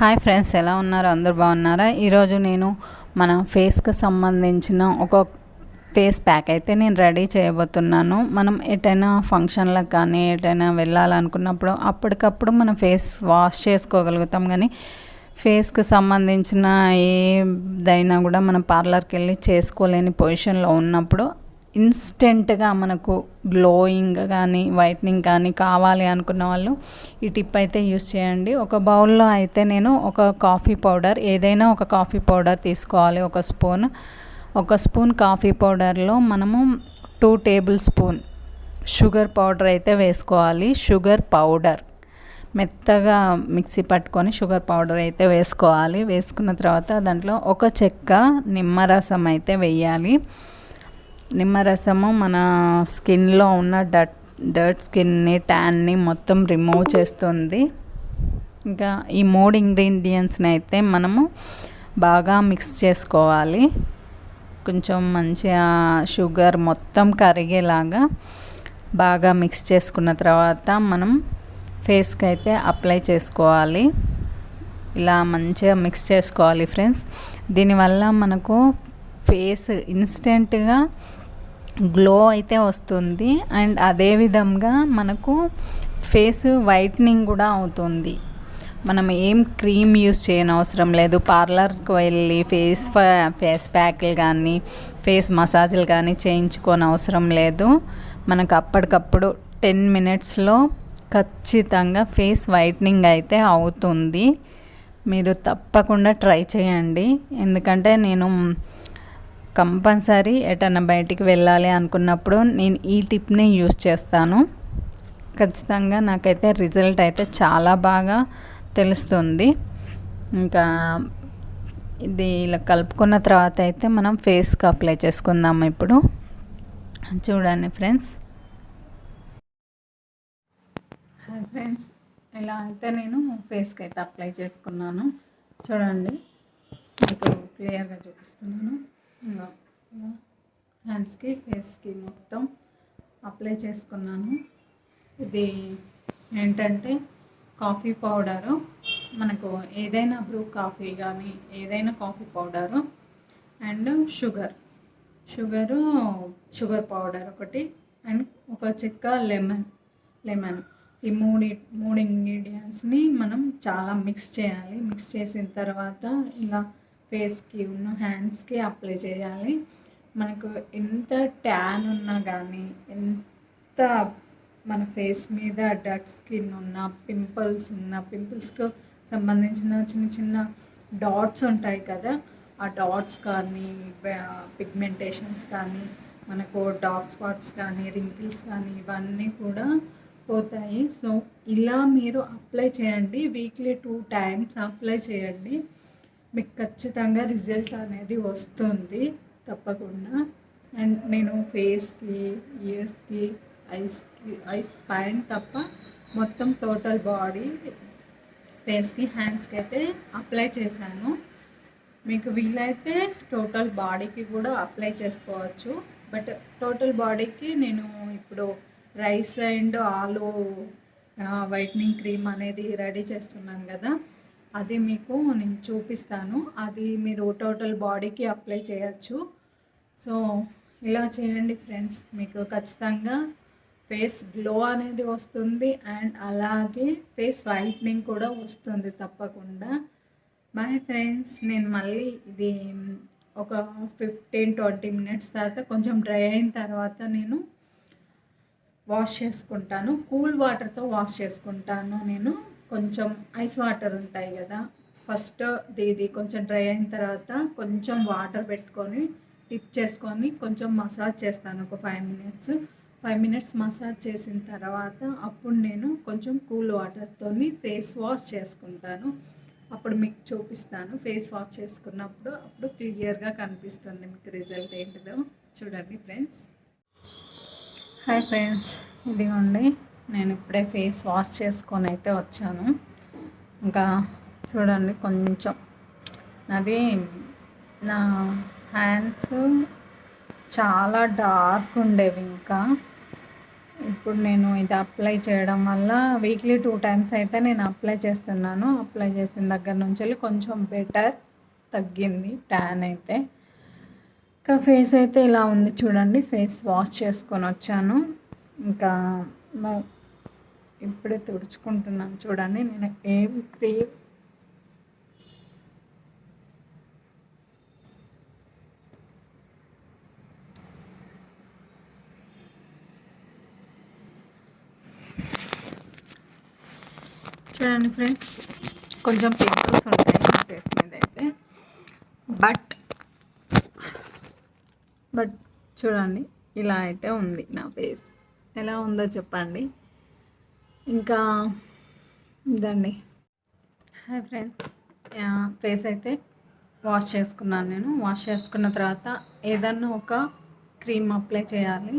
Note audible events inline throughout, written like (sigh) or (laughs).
Hi friends ఎలా ఉన్నారు? అందరు బాగున్నారా? ఈరోజు నేను మన ఫేస్కి సంబంధించిన ఒక ఫేస్ ప్యాక్ అయితే నేను రెడీ చేయబోతున్నాను. మనం ఎటైనా ఫంక్షన్లకు కానీ ఎటైనా వెళ్ళాలనుకున్నప్పుడు అప్పటికప్పుడు మనం ఫేస్ వాష్ చేసుకోగలుగుతాం. కానీ ఫేస్కి సంబంధించిన ఏదైనా కూడా మనం పార్లర్కి వెళ్ళి చేసుకోలేని పొజిషన్లో ఉన్నప్పుడు ఇన్స్టెంట్గా మనకు గ్లోయింగ్ కానీ వైట్నింగ్ కానీ కావాలి అనుకున్న వాళ్ళు ఈ టిప్ అయితే యూస్ చేయండి. ఒక బౌల్లో అయితే నేను ఒక కాఫీ పౌడర్ ఏదైనా ఒక కాఫీ పౌడర్ తీసుకోవాలి ఒక స్పూన్. ఒక స్పూన్ కాఫీ పౌడర్లో మనము two table spoon sugar powder అయితే వేసుకోవాలి. Sugar powder. మెత్తగా మిక్సీ పట్టుకొని షుగర్ పౌడర్ అయితే వేసుకోవాలి. వేసుకున్న తర్వాత దాంట్లో ఒక చెక్క నిమ్మరసం అయితే వేయాలి. నిమ్మరసము మన స్కిన్లో ఉన్న డట్ డర్ట్ స్కిన్ని ట్యాన్ని మొత్తం రిమూవ్ చేస్తుంది. ఇంకా ఈ మూడు ఇంగ్రీడియంట్స్ని అయితే మనము బాగా మిక్స్ చేసుకోవాలి. కొంచెం మంచిగా షుగర్ మొత్తం కరిగేలాగా బాగా మిక్స్ చేసుకున్న తర్వాత మనం ఫేస్కి అయితే అప్లై చేసుకోవాలి. ఇలా మంచిగా మిక్స్ చేసుకోవాలి ఫ్రెండ్స్. దీనివల్ల మనకు ఫేస్ ఇన్స్టెంట్గా గ్లో అయితే వస్తుంది. అండ్ అదేవిధంగా మనకు ఫేస్ వైట్నింగ్ కూడా అవుతుంది. మనం ఏం క్రీమ్ యూస్ చేయని అవసరం లేదు. పార్లర్కి వెళ్ళి ఫేస్ ఫేస్ ప్యాక్లు కానీ ఫేస్ మసాజ్లు కానీ చేయించుకోని అవసరం లేదు. మనకు అప్పటికప్పుడు టెన్ మినిట్స్లో ఖచ్చితంగా ఫేస్ వైట్నింగ్ అయితే అవుతుంది. మీరు తప్పకుండా ట్రై చేయండి. ఎందుకంటే నేను కంపల్సరీ ఎటన్నా బయటికి వెళ్ళాలి అనుకున్నప్పుడు నేను ఈ టిప్ని యూస్ చేస్తాను. ఖచ్చితంగా నాకైతే రిజల్ట్ అయితే చాలా బాగా తెలుస్తుంది. ఇంకా ఇది ఇలా కలుపుకున్న తర్వాత అయితే మనం ఫేస్కి అప్లై చేసుకుందాం ఇప్పుడు. చూడండి ఫ్రెండ్స్. Hi friends. ఇలా అయితే నేను ఫేస్కి అయితే అప్లై చేసుకున్నాను. చూడండి. మీకు క్లియర్గా చూపిస్తున్నాను. హ్యాండ్స్కి ఫేస్కి మొత్తం అప్లై చేసుకున్నాను. ఇది ఏంటంటే కాఫీ పౌడరు మనకు ఏదైనా బ్రూ కాఫీ కానీ ఏదైనా coffee powder and sugar sugar sugar powder ఒకటి అండ్ ఒక చెక్క లెమన్ లెమన్ ఈ మూడి మూడు ఇంగ్రీడియంట్స్ని మనం చాలా మిక్స్ చేయాలి. మిక్స్ చేసిన తర్వాత ఇలా ఫేస్కి ఉన్న హ్యాండ్స్కి అప్లై చేయాలి. మనకు ఎంత ట్యాన్ ఉన్నా కానీ ఎంత మన ఫేస్ మీద డట్ స్కిన్ ఉన్న పింపుల్స్ ఉన్న పింపుల్స్కు సంబంధించిన చిన్న చిన్న డాట్స్ ఉంటాయి కదా ఆ డాట్స్ కానీ పిగ్మెంటేషన్స్ కానీ మనకు డార్క్ స్పాట్స్ కానీ రింకిల్స్ కానీ ఇవన్నీ కూడా పోతాయి. సో ఇలా మీరు అప్లై చేయండి. వీక్లీ టూ టైమ్స్ అప్లై చేయండి. మీకు ఖచ్చితంగా రిజల్ట్ అనేది వస్తుంది తప్పకుండా. అండ్ నేను ఫేస్కి ఇయర్స్కి ఐస్కి ఐస్ పైన తప్ప మొత్తం టోటల్ బాడీ ఫేస్కి హ్యాండ్స్కి అయితే అప్లై చేశాను. మీకు వీలైతే టోటల్ బాడీకి కూడా అప్లై చేసుకోవచ్చు. బట్ టోటల్ బాడీకి నేను ఇప్పుడు రైస్ అండ్ ఆలు వైట్నింగ్ క్రీమ్ అనేది రెడీ చేస్తున్నాను కదా. అది మీకు నేను చూపిస్తాను. అది మీరు టోటల్ బాడీకి అప్లై చేయొచ్చు. సో ఇలా చేయండి ఫ్రెండ్స్. మీకు ఖచ్చితంగా ఫేస్ గ్లో అనేది వస్తుంది అండ్ అలాగే ఫేస్ వైట్నింగ్ కూడా వస్తుంది తప్పకుండా. బాయ్ ఫ్రెండ్స్ నేను మళ్ళీ ఇది ఒక ఫిఫ్టీన్ ట్వంటీ మినిట్స్ తర్వాత కొంచెం డ్రై అయిన తర్వాత నేను వాష్ చేసుకుంటాను. కూల్ వాటర్తో వాష్ చేసుకుంటాను నేను. కొంచెం ఐస్ వాటర్ ఉంటాయి కదా. ఫస్ట్ ఇది కొంచెం డ్రై అయిన తర్వాత కొంచెం వాటర్ పెట్టుకొని టిప్ చేసుకొని కొంచెం మసాజ్ చేస్తాను ఒక five minutes. Five minutes massage చేసిన తర్వాత అప్పుడు నేను కొంచెం కూల్ వాటర్తో ఫేస్ వాష్ చేసుకుంటాను. అప్పుడు మీకు చూపిస్తాను. ఫేస్ వాష్ చేసుకున్నప్పుడు అప్పుడు క్లియర్గా కనిపిస్తుంది మీకు రిజల్ట్ ఏంటిదో. చూడండి ఫ్రెండ్స్. హాయ్ ఫ్రెండ్స్ ఇదిగోండి. నేను ఇప్పుడే ఫేస్ వాష్ చేసుకొని అయితే వచ్చాను. ఇంకా చూడండి కొంచెం. నాది నా హ్యాండ్స్ చాలా డార్క్ ఉండేవి ఇంకా. ఇప్పుడు నేను ఇది అప్లై చేయడం వల్ల వీక్లీ టూ టైమ్స్ అయితే నేను అప్లై చేస్తున్నాను. అప్లై చేసిన దగ్గర నుంచి వెళ్ళి కొంచెం బెటర్ తగ్గింది ట్యాన్ అయితే. ఇంకా ఫేస్ అయితే ఇలా ఉంది చూడండి. ఫేస్ వాష్ చేసుకొని వచ్చాను. ఇంకా ఇప్పుడే తుడుచుకుంటున్నాను. చూడండి నేను ఏం క్రీమ్ చూడండి ఫ్రెండ్స్ కొంచెం పింపుల్స్ ఉంటాయి నా ఫేస్ మీద అయితే. బట్ బట్ చూడండి ఇలా అయితే ఉంది నా ఫేస్. ఎలా ఉందో చెప్పండి. ఇంకా ఇదండి. హాయ్ ఫ్రెండ్స్ ఫేస్ అయితే వాష్ చేసుకున్నాను నేను. వాష్ చేసుకున్న తర్వాత ఏదన్నా ఒక క్రీమ్ అప్లై చేయాలి.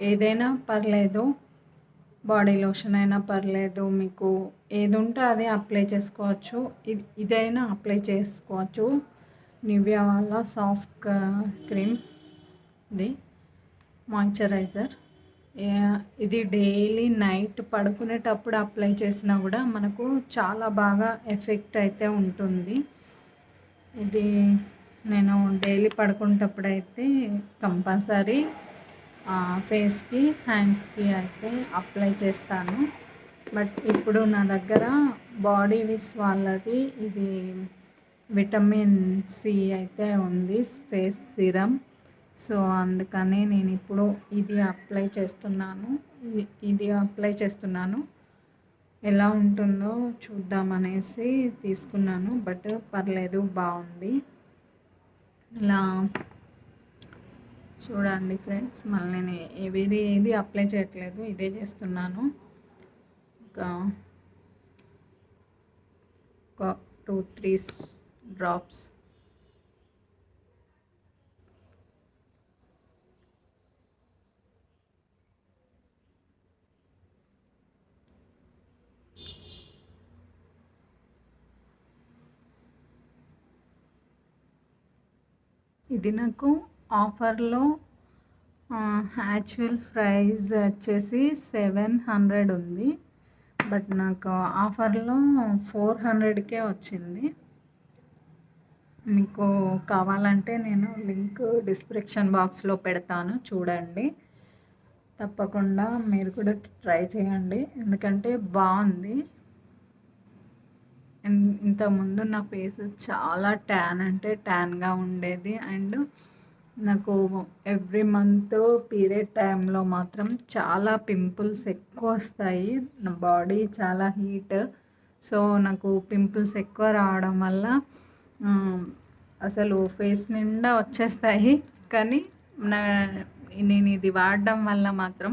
ఏదైనా పర్లేదు. బాడీ లోషన్ అయినా పర్లేదు. మీకు ఏది ఉంటే అదే అప్లై చేసుకోవచ్చు. ఇది ఇదైనా అప్లై చేసుకోవచ్చు. నివియా వాళ్ళ సాఫ్ట్ క్రీమ్. ఇది మాయిశ్చరైజర్. ఇది డైలీ నైట్ పడుకునేటప్పుడు అప్లై చేసినా కూడా మనకు చాలా బాగా ఎఫెక్ట్ అయితే ఉంటుంది. ఇది నేను డైలీ పడుకునేటప్పుడు అయితే కంపల్సరీ ఫేస్కి హ్యాండ్స్కి అయితే అప్లై చేస్తాను. బట్ ఇప్పుడు నా దగ్గర బాడీ విస్ వాళ్ళది ఇది విటమిన్ సి అయితే ఉంది ఫేస్ సిరమ్ సో అందుకనే నేను ఇప్పుడు ఇది అప్లై చేస్తున్నాను. ఇది అప్లై చేస్తున్నాను. ఎలా ఉంటుందో చూద్దామనేసి తీసుకున్నాను బట్ పర్లేదు బాగుంది. ఇలా చూడండి ఫ్రెండ్స్ మళ్ళీ నేను ఏది ఏది అప్లై చేయట్లేదు ఇదే చేస్తున్నాను. ఒక ఒక టూ త్రీ డ్రాప్స్ ఇది నాకు ఆఫర్లో యాక్చువల్ ప్రైస్ వచ్చేసి సెవెన్ హండ్రెడ్ ఉంది. బట్ నాకు ఆఫర్లో ఫోర్ హండ్రెడ్కే వచ్చింది. మీకు కావాలంటే నేను లింక్ డిస్క్రిప్షన్ బాక్స్లో పెడతాను చూడండి. తప్పకుండా మీరు కూడా ట్రై చేయండి. ఎందుకంటే బాగుంది. ఇంతకుముందు నా ఫేస్ చాలా ట్యాన్ అంటే ట్యాన్గా ఉండేది. అండ్ నాకు ఎవ్రీ మంత్ పీరియడ్ టైంలో మాత్రం చాలా పింపుల్స్ ఎక్కువ వస్తాయి. నా బాడీ చాలా హీట్ సో నాకు పింపుల్స్ ఎక్కువ రావడం వల్ల అసలు ఫేస్ నిండా వచ్చేస్తాయి. కానీ నా నేను ఇది వాడడం వల్ల మాత్రం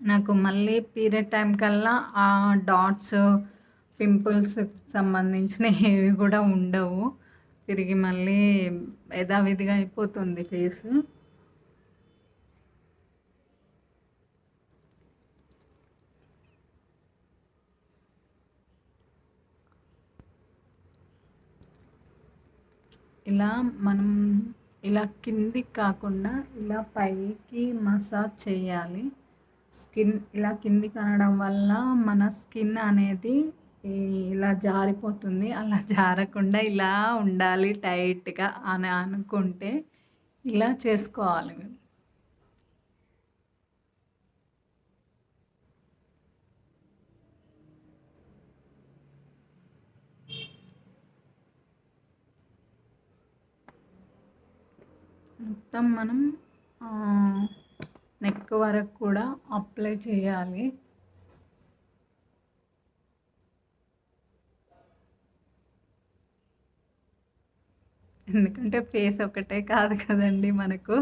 నాకు మళ్ళీ పీరియడ్ టైం కల్లా ఆ డాట్స్ పింపుల్స్ సంబంధించిన ఏవి కూడా ఉండవు. తిరిగి మళ్ళీ యథావిధిగా అయిపోతుంది ఫేస్. ఇలా మనం ఇలా కిందికి కాకుండా ఇలా పైకి మసాజ్ చేయాలి. స్కిన్ ఇలా కిందికి అనడం వల్ల మన స్కిన్ అనేది ఇలా జారిపోతుంది. అలా జారకుండా ఇలా ఉండాలి టైట్గా అని అనుకుంటే ఇలా చేసుకోవాలి మొత్తం మనం నెక్ వరకు కూడా అప్లై చేయాలి. ఎందుకంటే ఫేస్ ఒకటే కాదు కదండి మనకు.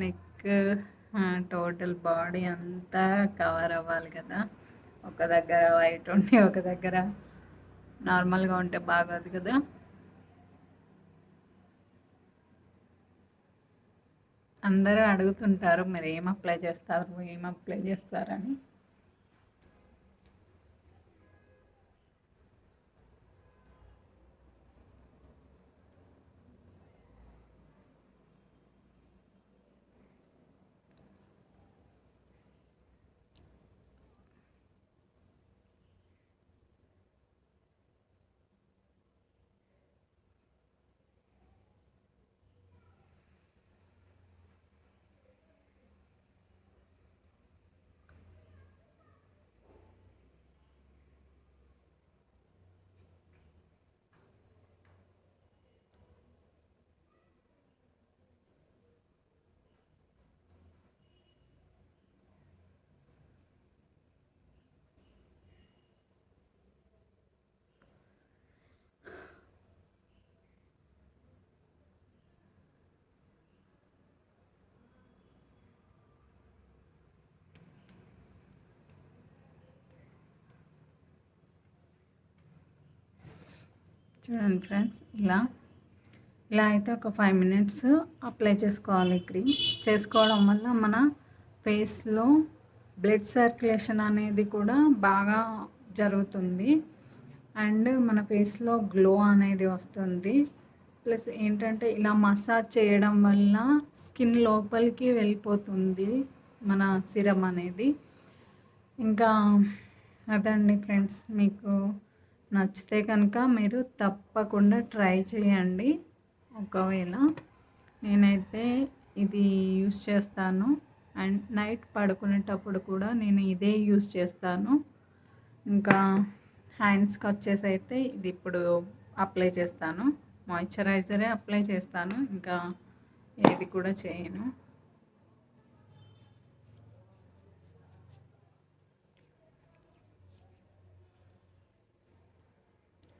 నెక్ టోటల్ బాడీ అంతా కవర్ అవ్వాలి కదా. ఒక దగ్గర వైట్ ఉండి ఒక దగ్గర నార్మల్గా ఉంటే బాగోదు కదా. అందరూ అడుగుతుంటారు మీరు ఏం అప్లై చేస్తారు? ఏం అప్లై చేస్తారని. చూడండి ఫ్రెండ్స్ ఇలా. ఇలా అయితే ఒక ఫైవ్ మినిట్స్ అప్లై చేసుకోవాలి క్రీమ్. చేసుకోవడం వల్ల మన ఫేస్లో బ్లడ్ సర్క్యులేషన్ అనేది కూడా బాగా జరుగుతుంది. అండ్ మన ఫేస్లో గ్లో అనేది వస్తుంది. ప్లస్ ఏంటంటే ఇలా మసాజ్ చేయడం వల్ల స్కిన్ లోపలికి వెళ్ళిపోతుంది మన సిరం అనేది. ఇంకా అదండి ఫ్రెండ్స్ మీకు నచ్చితే కనుక మీరు తప్పకుండా ట్రై చేయండి. ఒకవేళ నేనైతే ఇది యూస్ చేస్తాను. అండ్ నైట్ పడుకునేటప్పుడు కూడా నేను ఇదే యూస్ చేస్తాను. ఇంకా హ్యాండ్స్కి వచ్చేసి అయితే ఇది ఇప్పుడు అప్లై చేస్తాను. మాయిశ్చరైజరే అప్లై చేస్తాను. ఇంకా ఏది కూడా చేయను.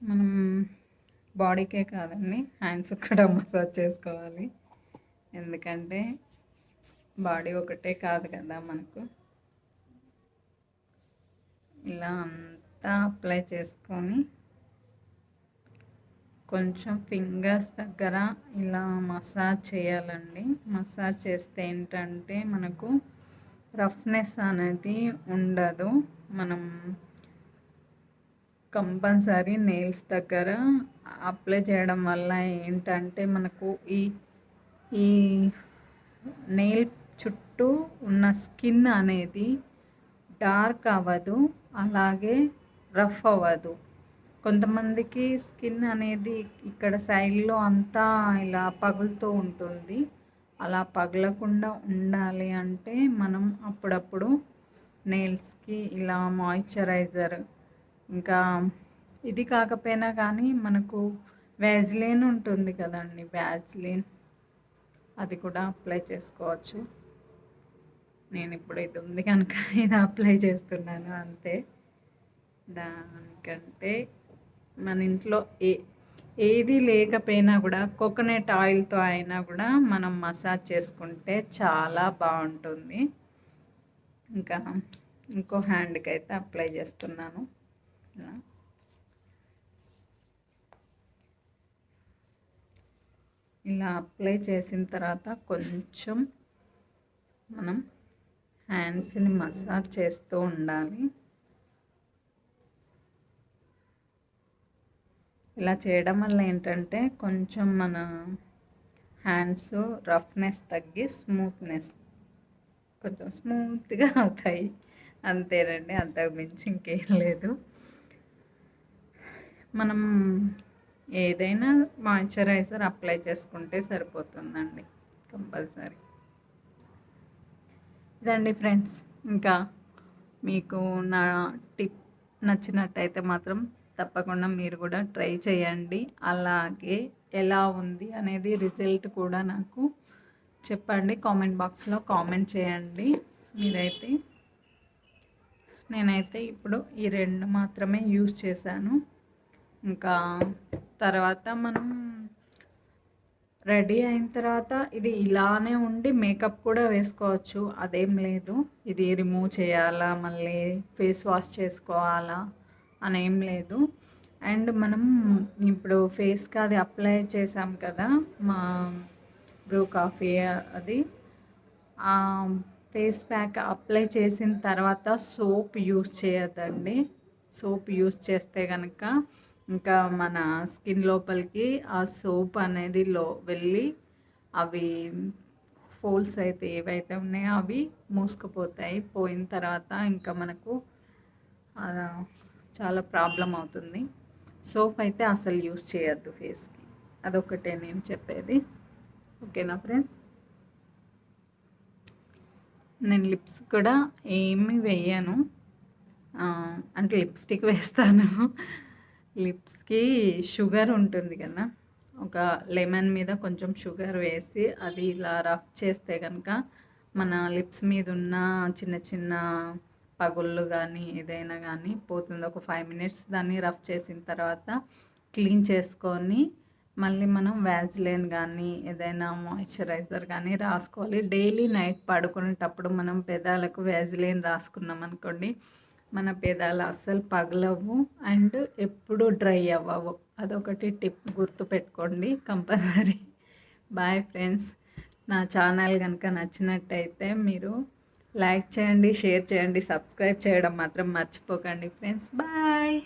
మనం బాడీకే కాదండి హ్యాండ్స్ కూడా మసాజ్ చేసుకోవాలి. ఎందుకంటే బాడీ ఒకటే కాదు కదా మనకు. ఇలా అంతా అప్లై చేసుకొని కొంచెం ఫింగర్స్ దగ్గర ఇలా మసాజ్ చేయాలండి. మసాజ్ చేస్తే ఏంటంటే మనకు రఫ్నెస్ అనేది ఉండదు. మనం కంపల్సరీ నెయిల్స్ దగ్గర అప్లై చేయడం వల్ల ఏంటంటే మనకు ఈ ఈ నెయిల్ చుట్టూ ఉన్న స్కిన్ అనేది డార్క్ అవ్వదు అలాగే రఫ్ అవ్వదు. కొంతమందికి స్కిన్ అనేది ఇక్కడ సైడ్లో అంతా ఇలా పగులుతూ ఉంటుంది. అలా పగలకుండా ఉండాలి అంటే మనం అప్పుడప్పుడు నెయిల్స్కి ఇలా మాయిశ్చరైజర్ ఇంకా ఇది కాకపోయినా కానీ మనకు వ్యాజ్లిన్ ఉంటుంది కదండి వ్యాజ్లిన్ అది కూడా అప్లై చేసుకోవచ్చు. నేను ఇప్పుడు ఇది ఉంది కనుక (laughs) ఇది అప్లై చేస్తున్నాను అంతే. దానికంటే మన ఇంట్లో ఏ ఏది లేకపోయినా కూడా కోకోనట్ ఆయిల్తో అయినా కూడా మనం మసాజ్ చేసుకుంటే చాలా బాగుంటుంది. ఇంకా ఇంకో హ్యాండ్కి అయితే అప్లై చేస్తున్నాను. ఇలా ఇలా అప్లై చేసిన తర్వాత కొంచెం మనం హ్యాండ్స్ని మసాజ్ చేస్తూ ఉండాలి. ఇలా చేయడం వల్ల ఏంటంటే కొంచెం మన హ్యాండ్స్ రఫ్నెస్ తగ్గి స్మూత్నెస్ కొంచెం స్మూత్గా (laughs) అవుతాయి. అంతేనండి అంతకు మించి ఇంకేం లేదు. మనం ఏదైనా మాయిశ్చరైజర్ అప్లై చేసుకుంటే సరిపోతుందండి కంపల్సరీ. ఇదండి ఫ్రెండ్స్ ఇంకా మీకు నా టిప్ నచ్చినట్టయితే మాత్రం తప్పకుండా మీరు కూడా ట్రై చేయండి. అలాగే ఎలా ఉంది అనేది రిజల్ట్ కూడా నాకు చెప్పండి. కామెంట్ బాక్స్లో కామెంట్ చేయండి. మీరైతే నేనైతే ఇప్పుడు ఈ రెండు మాత్రమే యూజ్ చేశాను. ఇంకా తర్వాత మనం రెడీ అయిన తర్వాత ఇది ఇలానే ఉండి మేకప్ కూడా వేసుకోవచ్చు. అదేం లేదు. ఇది రిమూవ్ చేయాలా? మళ్ళీ ఫేస్ వాష్ చేసుకోవాలా? అని ఏం లేదు. అండ్ మనం ఇప్పుడు ఫేస్కి అది అప్లై చేసాం కదా? మా బ్రూ కాఫీ అది. ఫేస్ ప్యాక్ అప్లై చేసిన తర్వాత సోప్ యూస్ చేయొద్దండి. సోప్ యూస్ చేస్తే కనుక ఇంకా మన స్కిన్ లోపలికి ఆ సోప్ అనేది లో వెళ్ళి అవి ఫోల్స్ అయితే ఏవైతే ఉన్నాయో అవి మూసుకుపోతాయి. పోయిన తర్వాత ఇంకా మనకు చాలా ప్రాబ్లం అవుతుంది. సోప్ అయితే అసలు యూస్ చేయొద్దు ఫేస్కి. అదొకటే నేను చెప్పేది. ఓకేనా ఫ్రెండ్? నేను లిప్స్ కూడా ఏమి వేయను. అంటే లిప్స్టిక్ వేస్తాను. లిప్స్కి షుగర్ ఉంటుంది కదా ఒక లెమన్ మీద కొంచెం షుగర్ వేసి అది ఇలా రఫ్ చేస్తే కనుక మన లిప్స్ మీద ఉన్న చిన్న చిన్న పగుళ్ళు కానీ ఏదైనా కానీ పోతుంది. ఒక ఫైవ్ మినిట్స్ దాన్ని రఫ్ చేసిన తర్వాత క్లీన్ చేసుకొని మళ్ళీ మనం వ్యాజ్లైన్ కానీ ఏదైనా మాయిశ్చరైజర్ కానీ రాసుకోవాలి. డైలీ నైట్ పడుకునేటప్పుడు మనం పెదాలకు వ్యాజ్లైన్ రాసుకున్నాం అనుకోండి మన పెదాలు అస్సలు పగలవు అండ్ ఎప్పుడు డ్రై అవ్వవు. అదొకటి టిప్ గుర్తుపెట్టుకోండి కంపల్సరీ. Bye friends. నా ఛానల్ కనుక నచ్చినట్టయితే మీరు లైక్ చేయండి షేర్ చేయండి సబ్స్క్రైబ్ చేయడం మాత్రం మర్చిపోకండి. Friends bye.